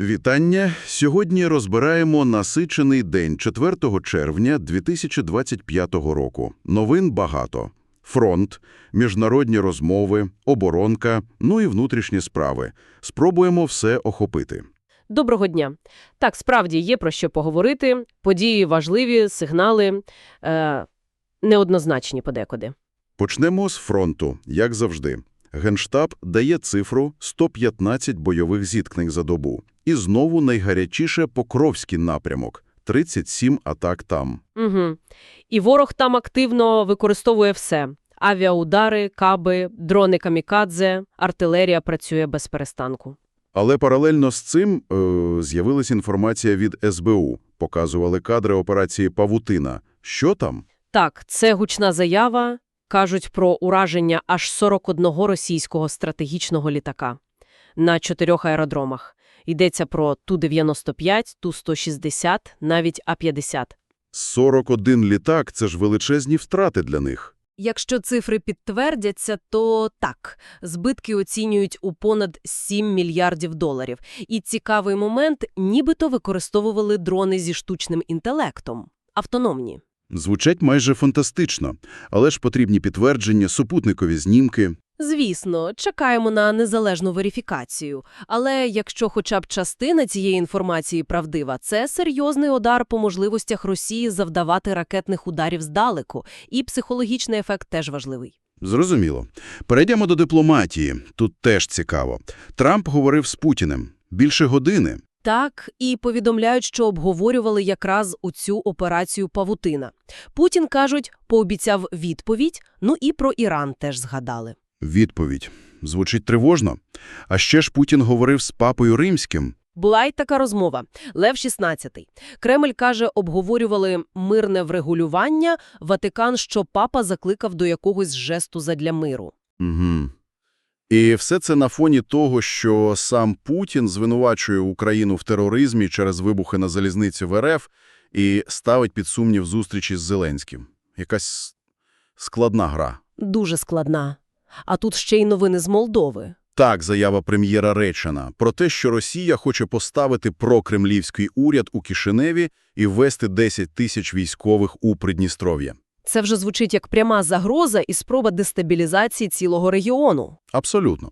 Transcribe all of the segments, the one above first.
Вітання! Сьогодні розбираємо насичений день 4 червня 2025 року. Новин багато. Фронт, міжнародні розмови, оборонка, ну і внутрішні справи. Спробуємо все охопити. Доброго дня. Так, справді є про що поговорити. Події важливі, сигнали е, неоднозначні подекуди. Почнемо з фронту, як завжди. Генштаб дає цифру 115 бойових зіткнень за добу. І знову найгарячіше Покровський напрямок – 37 атак там. Угу. І ворог там активно використовує все. Авіаудари, каби, дрони камікадзе, артилерія працює без перестанку. Але паралельно з цим е, з'явилась інформація від СБУ. Показували кадри операції «Павутина». Що там? Так, це гучна заява. Кажуть про ураження аж 41 російського стратегічного літака на чотирьох аеродромах. Йдеться про Ту-95, Ту-160, навіть А-50. 41 літак – це ж величезні втрати для них. Якщо цифри підтвердяться, то так, збитки оцінюють у понад 7 мільярдів доларів. І цікавий момент – нібито використовували дрони зі штучним інтелектом. Автономні. Звучать майже фантастично. Але ж потрібні підтвердження, супутникові знімки. Звісно, чекаємо на незалежну верифікацію. Але якщо хоча б частина цієї інформації правдива, це серйозний удар по можливостях Росії завдавати ракетних ударів здалеку. І психологічний ефект теж важливий. Зрозуміло. Перейдемо до дипломатії. Тут теж цікаво. Трамп говорив з Путіним. Більше години. Так, і повідомляють, що обговорювали якраз у цю операцію «Павутина». Путін, кажуть, пообіцяв відповідь, ну і про Іран теж згадали. Відповідь. Звучить тривожно. А ще ж Путін говорив з папою римським. Була й така розмова. Лев XVI. Кремль, каже, обговорювали мирне врегулювання, Ватикан, що папа закликав до якогось жесту задля миру. Угу. І все це на фоні того, що сам Путін звинувачує Україну в тероризмі через вибухи на залізниці в РФ і ставить під сумнів зустрічі з Зеленським. Якась складна гра. Дуже складна. А тут ще й новини з Молдови. Так, заява прем'єра Речена про те, що Росія хоче поставити прокремлівський уряд у Кишиневі і ввести 10 тисяч військових у Придністров'я. Це вже звучить як пряма загроза і спроба дестабілізації цілого регіону. Абсолютно.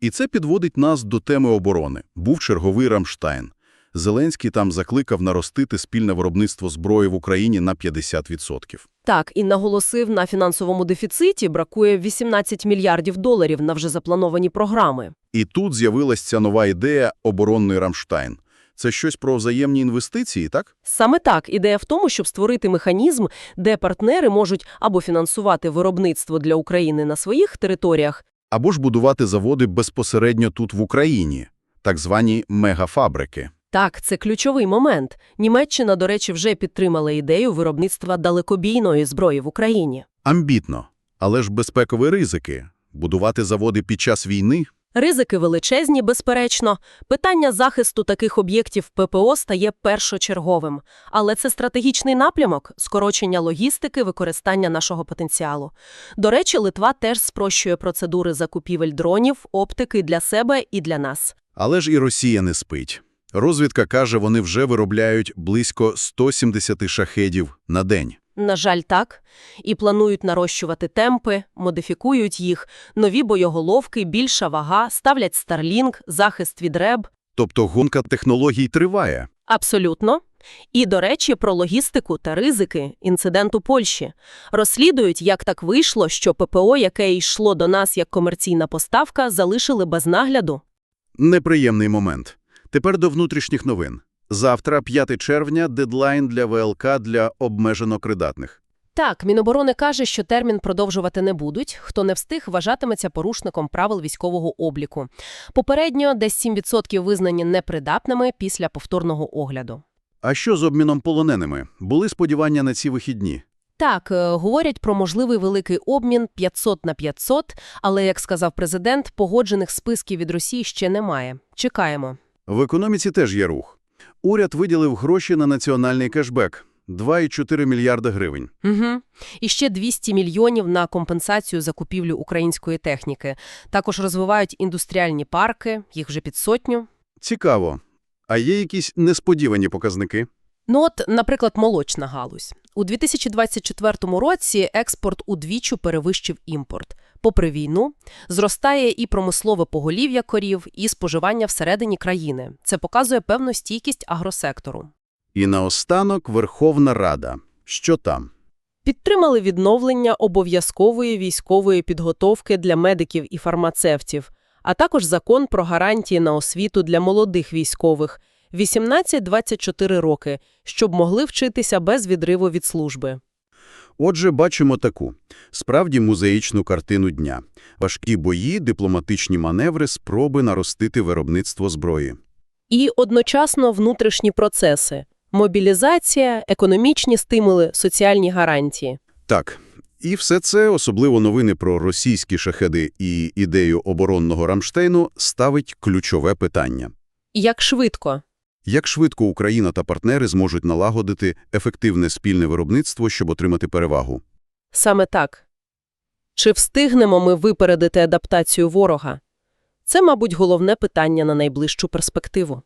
І це підводить нас до теми оборони. Був черговий Рамштайн. Зеленський там закликав наростити спільне виробництво зброї в Україні на 50%. Так, і наголосив, на фінансовому дефіциті бракує 18 мільярдів доларів на вже заплановані програми. І тут з'явилася ця нова ідея «оборонний Рамштайн». Це щось про взаємні інвестиції, так? Саме так, ідея в тому, щоб створити механізм, де партнери можуть або фінансувати виробництво для України на своїх територіях, Або ж будувати заводи безпосередньо тут в Україні, так звані мегафабрики. Так, це ключовий момент. Німеччина, до речі, вже підтримала ідею виробництва далекобійної зброї в Україні. Амбітно. Але ж безпекові ризики. Будувати заводи під час війни – Ризики величезні, безперечно. Питання захисту таких об'єктів ППО стає першочерговим. Але це стратегічний напрямок – скорочення логістики, використання нашого потенціалу. До речі, Литва теж спрощує процедури закупівель дронів, оптики для себе і для нас. Але ж і Росія не спить. Розвідка каже, вони вже виробляють близько 170 шахедів на день. На жаль, так. І планують нарощувати темпи, модифікують їх, нові боєголовки, більша вага, ставлять Starlink, захист від РЕБ. Тобто гонка технологій триває. Абсолютно. І, до речі, про логістику та ризики інцидент у Польщі. Розслідують, як так вийшло, що ППО, яке йшло до нас як комерційна поставка, залишили без нагляду. Неприємний момент. Тепер до внутрішніх новин. Завтра, 5 червня, дедлайн для ВЛК для обмежено кридатних. Так, Міноборони каже, що термін продовжувати не будуть. Хто не встиг, вважатиметься порушником правил військового обліку. Попередньо десь 7% визнані непридатними після повторного огляду. А що з обміном полоненими? Були сподівання на ці вихідні? Так, е, говорять про можливий великий обмін 500 на 500, але, як сказав президент, погоджених списків від Росії ще немає. Чекаємо. В економіці теж є рух. Уряд виділив гроші на національний кешбек – 2,4 мільярда гривень. Угу. І ще 200 мільйонів на компенсацію закупівлю української техніки. Також розвивають індустріальні парки, їх вже під сотню. Цікаво. А є якісь несподівані показники? Ну от, наприклад, молочна галузь. У 2024 році експорт удвічі перевищив імпорт. Попри війну, зростає і промислове поголів'я корів, і споживання всередині країни. Це показує певну стійкість агросектору. І наостанок Верховна Рада. Що там? Підтримали відновлення обов'язкової військової підготовки для медиків і фармацевтів, а також закон про гарантії на освіту для молодих військових 18-24 роки, щоб могли вчитися без відриву від служби. Отже, бачимо таку, справді музеїчну картину дня. Важкі бої, дипломатичні маневри, спроби наростити виробництво зброї. І одночасно внутрішні процеси – мобілізація, економічні стимули, соціальні гарантії. Так, і все це, особливо новини про російські шахеди і ідею оборонного Рамштейну, ставить ключове питання. Як швидко? Як швидко Україна та партнери зможуть налагодити ефективне спільне виробництво, щоб отримати перевагу? Саме так. Чи встигнемо ми випередити адаптацію ворога? Це, мабуть, головне питання на найближчу перспективу.